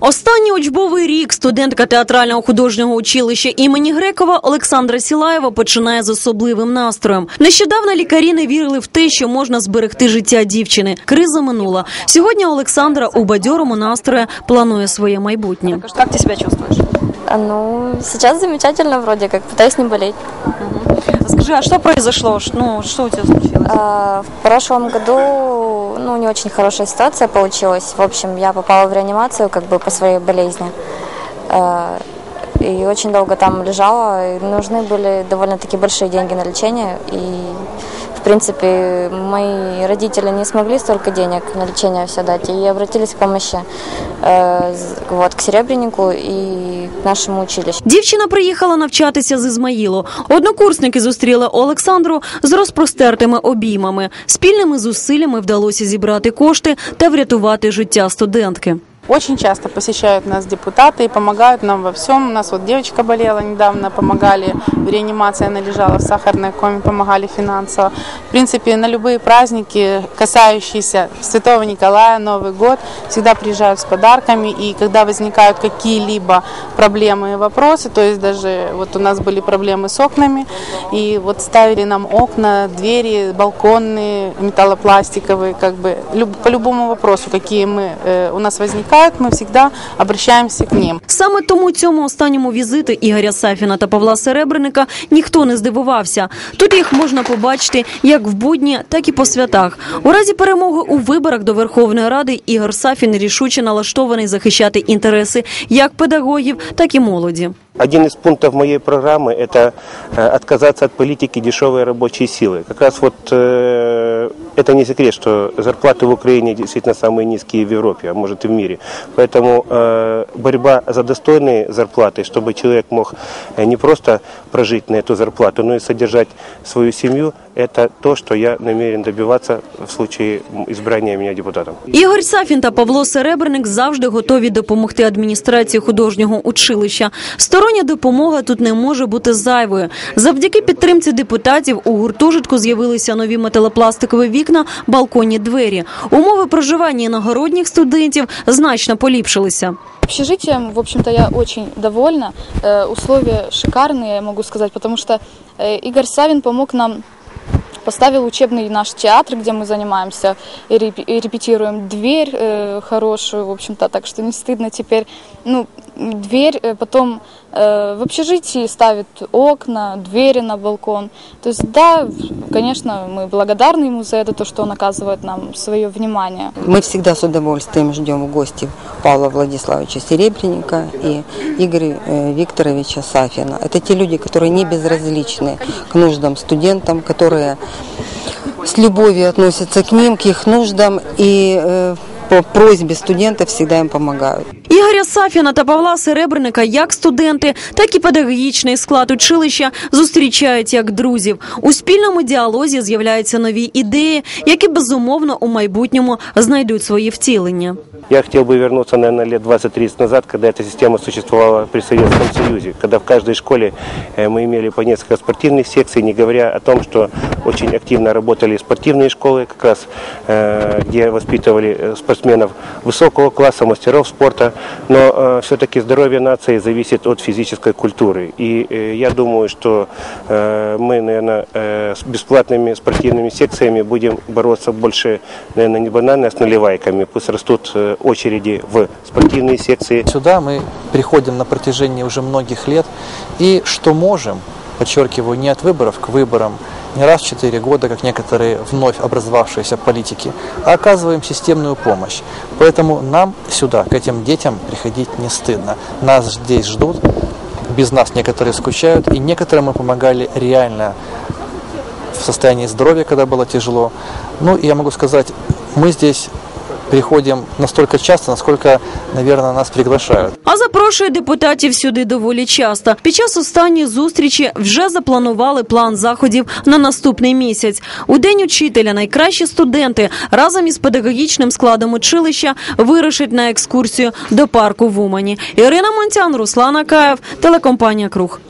Останній учбовий рік студентка театрального художнього училища імені Грекова Олександра Сілаєва починає з особливим настроєм. Нещодавно лікарі не вірили в те, що можна зберегти життя дівчини. Криза минула. Сьогодні Олександра у бадьорому настрої планує своє майбутнє. Как ты себя чувствуешь? А, Ну, сейчас замечательно вроде как, пытаюсь не болеть. Скажи, а что произошло? Ну, что у тебя случилось? А, В прошлом году, ну, не очень хорошая ситуация получилась. В общем, я попала в реанимацию как бы по своей болезни. А, И очень долго там лежала. И нужны были довольно-таки большие деньги на лечение. И, в принципе, мои родители не смогли столько денег на лечение все дать. И обратились к помощи э, вот, к Серебреннику и к нашему училищу. Дівчина приїхала навчатися з Ізмаїлу. Однокурсники зустріли Олександру з розпростертими обіймами. Спільними зусиллями вдалося зібрати кошти та врятувати життя студентки. Очень часто посещают нас депутаты и помогают нам во всем. У нас вот девочка болела недавно, помогали в реанимации, она лежала в сахарной коме, помогали финансово. В принципе, на любые праздники, касающиеся Святого Николая, Новый год, всегда приезжают с подарками. И когда возникают какие-либо проблемы и вопросы, то есть даже вот у нас были проблемы с окнами, и вот ставили нам окна, двери, балконные, металлопластиковые, как бы по любому вопросу, какие мы, э, у нас возникают, мы всегда обращаемся к ним. Саме тому цьому останньому візиту Ігоря Сафіна та Павла Серебреника ніхто не здивувався. Тут їх можна побачити як в будні, так і по святах. У разі перемоги у виборах до Верховної Ради Ігор Сафін рішуче налаштований захищати інтереси як педагогів, так і молоді. Один из пунктов моей программы – это э, отказаться от политики дешевой рабочей силы. Как раз вот э, это не секрет, что зарплаты в Украине действительно самые низкие в Европе, а может и в мире. Поэтому э, борьба за достойные зарплаты, чтобы человек мог э, не просто прожить на эту зарплату, но и содержать свою семью – это то, что я намерен добиваться в случае избрания меня депутатом. Ігор Сафін та Павло Серебренник завжди готові допомогти адміністрації художнього училища. Стороння допомога тут не може бути зайвою. Завдяки підтримці депутатів у гуртожитку з'явилися нові металопластикові вікна, балконні двері. Умови проживання іногородніх студентів значно поліпшилися. Общежитием, в общем-то, я очень довольна. Э, Условия шикарные, я могу сказать, потому что э, Игорь Савин помог нам Поставил учебный наш театр, где мы занимаемся и реп- и репетируем дверь э, хорошую, в общем-то, так что не стыдно теперь. Ну, дверь, э, потом э, в общежитии ставит окна, двери на балкон. То есть, да, конечно, мы благодарны ему за это, то, что он оказывает нам свое внимание. Мы всегда с удовольствием ждем в гости Павла Владиславовича Серебренника и Игоря э, Викторовича Сафина. Это те люди, которые не безразличны к нуждам студентам, которые с любовью относятся к ним, к их нуждам и э, по просьбе студентов всегда им помогают. Ігоря Сафіна та Павла Серебреника як студенти, так і педагогічний склад училища зустрічають як друзів. У спільному діалозі з'являються нові ідеї, які безумовно у майбутньому знайдуть свої втілення. Я хотел бы вернуться, наверное, лет 20-30 назад, когда эта система существовала при Советском Союзе, когда в каждой школе э, мы имели по несколько спортивных секций, не говоря о том, что очень активно работали спортивные школы, как раз э, где воспитывали э, спортсменов высокого класса, мастеров спорта. Но все-таки здоровье нации зависит от физической культуры. И я думаю, что мы, наверное, с бесплатными спортивными секциями будем бороться больше, наверное, не банально, а с наливайками. Пусть растут очереди в спортивные секции. Сюда мы приходим на протяжении уже многих лет и что можем, подчеркиваю, не от выборов к выборам, не раз в 4 года, как некоторые вновь образовавшиеся политики, а оказываем системную помощь. Поэтому нам сюда, к этим детям приходить не стыдно. Нас здесь ждут, без нас некоторые скучают, и некоторым мы помогали реально в состоянии здоровья, когда было тяжело. Ну и я могу сказать, мы здесь приходим настолько часто, насколько, наверное, нас приглашают. А запрошує депутатів сюди доволі часто. Під час останньої зустрічі вже запланували план заходів на наступний місяць. У день учителя найкращі студенти разом із педагогічним складом училища вирушать на екскурсію до парку в Умані. Ірина Монтян, Руслан Акаєв, телекомпанія Круг.